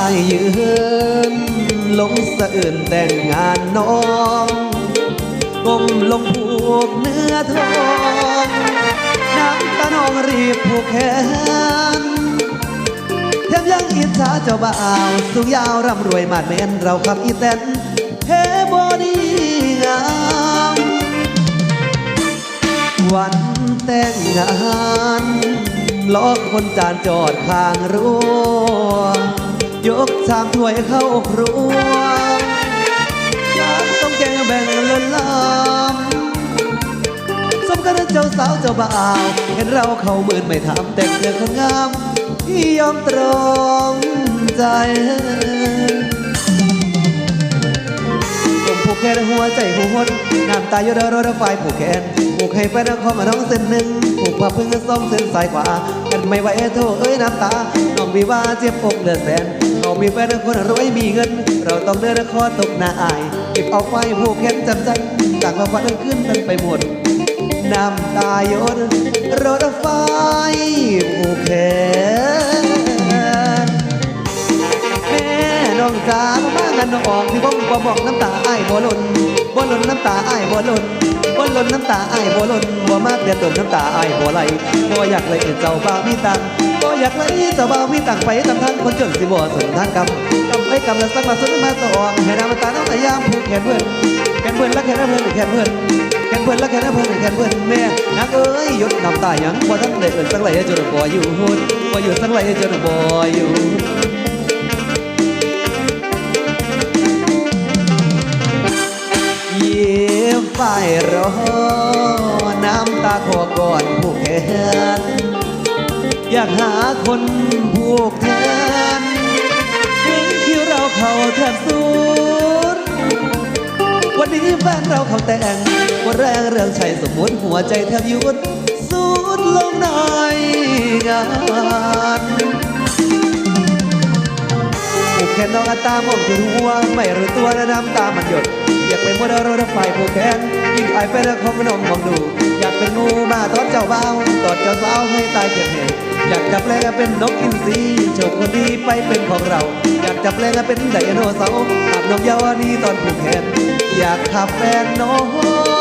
ายยืน ลงสะอื่นแต่งงานน้องก้มลงผูกเนื้อทองน้ำตาน้องรีบผูกแขนแถมยังอิจฉาเจ้าบ่าวสูงยาวร่ำรวยมาดแมนเราขับอีแตนเฮบอดีงามวันแต่งงานล้อคนจานจอดข้างรั้ว ยกสามถ้วยเข้าครัวอยากต้องแกงแบ่งเลินลำสมกันเจ้าสาวเจ้าบ่าว เห็นเราเข้ามือนไม่ทำแต่งเสื้อคนงามที่ยอมตรองใจ กแขนหัวใจหูหดน้ำตาหยดรถไฟผูกแขนผูกให้แฟนของมาน้องเส้นหนึ่งผูกผ้าพึ่งสองเส้นสายขวากันไม่ไหวโทษเอ้ยน้ำตาน้องมีว่าเจ็บอกเลือดแสนน้องมีแฟนคนรวยมีเงิน เราต้องเดินคอตกหน้าอายเก็บเอาไฟผูกแขนจำใจจากความฝันขึ้นมันไปหมดน้ำตาหยดรถไฟผูกแขน นกันน้องออกที่บ้องบ่บอกน้ำตาอ้ายบ่หล่นบ่หล่นน้ำตาอ้ายบ่หล่นบ่หล่นน้ำตาอ้ายบ่หล่นบ่มากเดือดตมน้ำตาอ้ายบ่ไหลบ่อยากเลยเจ้าบ่าวมีตังบ่อยากเลยเจ้าบ่าวมีตังไปตามทางคนจนสิบ่สนทางกำกำไอกำแล้วสักมาสนมาตองให้น้ำตาน้องพยายามผูกแขนเพื่อนแขนเพื่อนและแขนเพื่อนแขนเพื่อนแค่เพื่อนและแค่เพื่อนแค่เพื่อนแม่นักเอ้ยหยุดน้ำตาหยังบ่ทันได้เอินสังไหลจนบ่อยู่หุ่นบ่อยู่สังไหลจนบ่อยู่ รอ น้ำตาคอก่อนผูกแขนอยากหาคนผูกแทนถึงคิวเราเข้าแทบสุดวันนี้แฟนเราเขาแต่งว่าแรงเรื่องชัยสมมติหัวใจแทบหยุดสุดลงในงานผูกแขนน้องอัตามองถึงหัวไม่รู้ตัวและน้ำตามันหยดอยากเป็นมดรถไฟผูกแขนยิ่ง ไอเฟนของนมของดู อยากเป็นงูมาตอดเจ้าบ่าวตอดเจ้าสาวให้ตายเจ็บเหตุอยากจับแปลงเป็นนกอินทรีโชคคนดีไปเป็นของเรา อยากจับแปลงเป็นไดโนเสาร์อาบนมเยาวนีตอนผูกแขนอยากขับแฟนน้อง